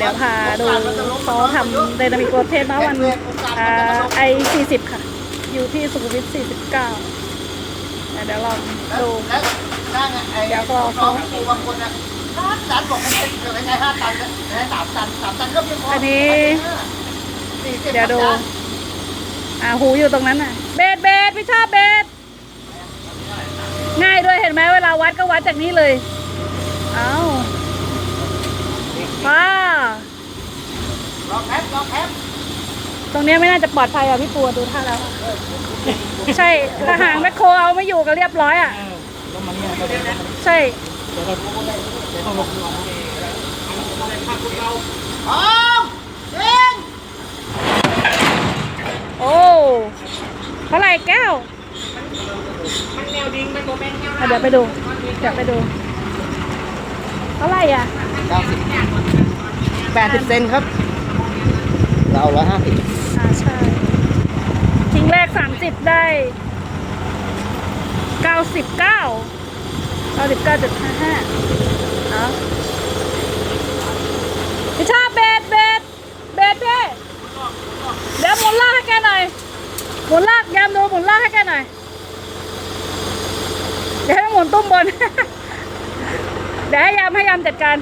เดี๋ยวพาดูเขาทำไดนามิกโรเทนนะวันไอสี่สิบค่ะ อยู่ที่สุขุมวิทสี่สิบเก้าเดี๋ยวลองดูเดี๋ยวรอน้เขาองครูบางคนนะห้าตันบอกให้เป็นเกิดได้ไงห้าตันได้สามตันสามตันก็เพียงพออัอันนี้เดี๋ยวดูอ่าหูอยู่ตรงนั้นน่ะ เบสเบสพี่ชอบเบสง่ายด้วยเห็นไหมเวลาวัดก็วัดจากนี้เลย เอา ว้าลองแอปลองแอปตรงเนี้ยไม่น่าจะปลอดภัยอะพี่ปูดูท่าแล้ว ใช่ถ้าหางแมคโครเอาไม่อยู่ก็เรียบร้อยอะต้องมาเนี่ยเดี๋ยวใช่ต้องลงพร้อมเร่งโอ้เท่าไหร่แก้วอะเดี๋ยวไปดู เดี๋ยวไปดู เท่าไหร่อะ เก้าสิบแปดสิบเซนครับ เราร้อยห้าสิบอ่าใช่ทิ้งแรกสามสิบได้เก้าสิบเก้าเก้าสิบเก้าจุดห้าห้าเนาพี่ชอบเบสเบสเบสพี่เดี๋ยวหมุนลากให้แกหน่อยหมุนลากยามดูหมุนลากให้แกหน่อย เดี๋ยวให้หมุนตุ้มบน เดี๋ยวให้ยามให้ยามจัดการ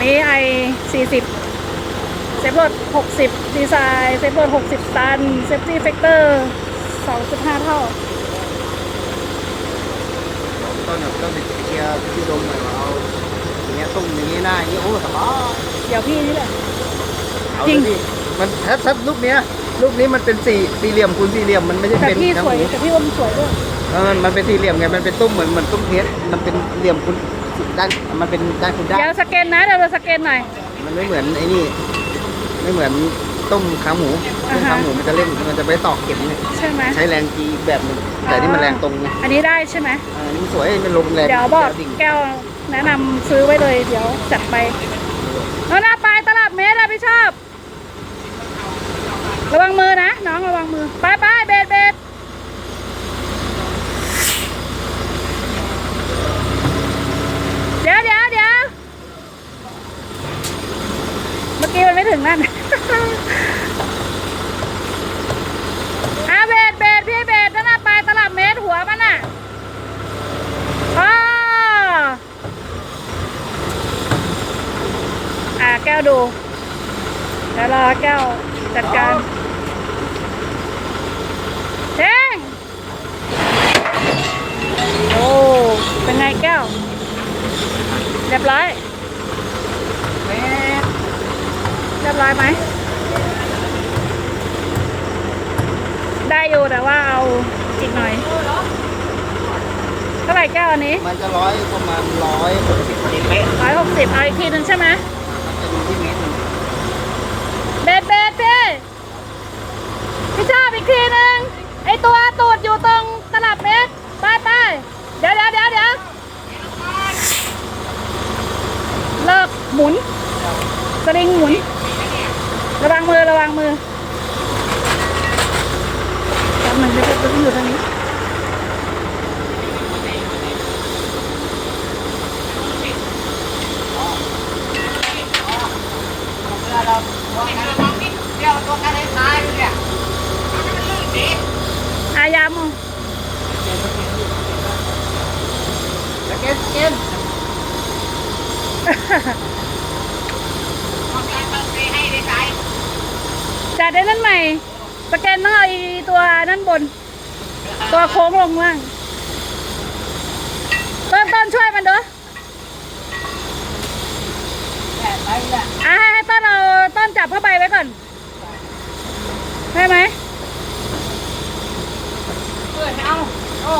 นนี้ไอสี่สิบเซฟรถหกสิบดีไซน์เซฟรถหกสิบตันเซฟตี้เฟกเตอร์สองจุดห้าเท่าต้นแบบต้นติดเกียร์ที่ดมหน่อยว่าเอาอย่างเงี้ยต้มอย่างงี้หน้าอย่างงี้โอ้สบายเดี๋ยวพี่นี่แหละ เอาจริงเลยพี่มันถ้าถ้าลูกเนี้ยลูกนี้มันเป็นสี่สี่เหลี่ยมคูณสี่เหลี่ยมมันไม่ใช่แต่เป็นพี่ทั้งสวยหมูแต่พี่ว่ามันสวยด้วย เออมันเป็นสี่เหลี่ยมไงมันเป็นตุ้มเหมือนเหมือนตุ้มเพชรมันเป็นเหลี่ยมคูณ ด้านมันเป็นด้านคูณด้านเดี๋ยวสแกนนะเดี๋ยวเราสแกนหน่อย มันไม่เหมือนไอ้นี่ ไม่เหมือนต้มขาหมูต้อ่ามฮะขาหมูมันจะเล่นมันจะไปตอกเข็มเนี่ยใช่ไหมใช้แรงจีอีกแบบหนึงแต่นี่มันแรงตรงไงอันนี้ได้ใช่ไหมอ่านี่มันสวยมันลงแรงเดี๋ยวบอกดิ่งแก้วแนะนำซื้อไว้เลย เดี๋ยวจัดไปแล้วหน้าปลายตลับเมตรอะพี่ชอบ ระวังมือนะน้องระวังมือไปไปเบสเบสเดี๋ยวเดี๋ยวเดี๋ยวเมื่อกี้มันไม่ถึงนั่น อาเบสเบสพี่เบสนั่นน่ะปลายตลับเมตรหัวมันน่ะอ๋ออ่าแก้วดู เดี๋ยวรอ แก้ว จัดการเท่งโอ้เป็นไงแก้ว เรียบร้อยเมตรเรียบร้อยไหม ได้อยู่แต่ว่าเอาอีกหน่อย เท่าไหร่แก้วอันนี้ มันจะร้อยประมาณร้อยหกสิบพอดีเป๊ะร้อยหกสิบเอาอีกทีหนึงใช่ไหม มันจะดูที่เมตรหนึ่ง เบสเบส พี่พี่ชอบอีกทีนึงไอตัวตูดอยู่ตรงตลับเมตรไปไปเดี๋ยวเดี๋ยวเดี๋ยวเดี๋ยวเลิกหมุน สลิงหมุน ระวังมือระวังมือแล้วมันจะเดี๋ยวจะอยู่ตรงนี้ เดี๋ยวตัวกันให้ตายเนี่ย อายามองแล้วเกนเกนจัดได้นั่นใหม่ สแกนต้องเอาอีตัวนั่นบน ตัวโค้งลงล่างต้นต้นช่วยมันด้วยอะให้ให้ต้นเอาต้นจับผ้าใบไว้ก่อน ได้ไหม เพื่อนเอาโอ้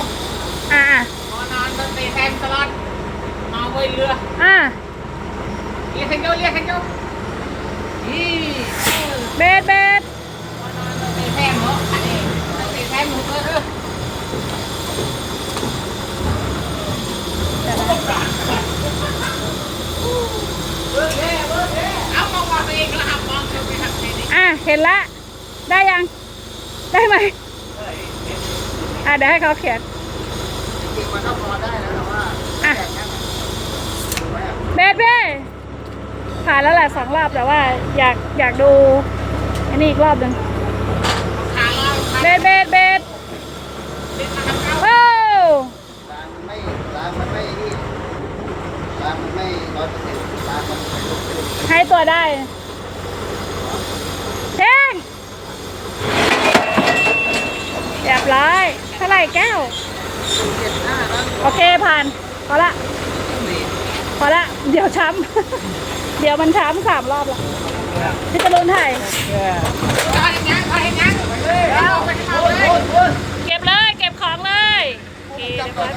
อ่ามานานตั้งแต่แทนตลอดมาเว้ยเรืออ่า เรียกขันโยเรียกขันโยนี่เบสเบสมานานตั้งแต่แทนเหรอนี่ตั้งแต่แทนหมดเลยเออเอามองว่าตัวเองแล้วหักมองเธอไปหักนี่อะเห็นละ ได้ยัง ได้ไหม อะเดี๋ยวให้เขาเขียนเบสเบสผ่านแล้วแหละสองรอบแต่ว่าอยากอยากดูอันนี้อีกรอบหนึ่งเบสเบสเบสโอ้เฮ้ยให้ตัวได้ ร่แก้วเจ็ดห้านะโอเคผ่านพอละนี่พอละ เดี๋ยวช้ำ เดี๋ยวมันช้ำสามรอบละพี่จะรุนถ่ายทอดยังทอดยังเอาไปเข้าเลยเก็บเลย เก็บของเลยโอเคเรียบร้อยผ่าน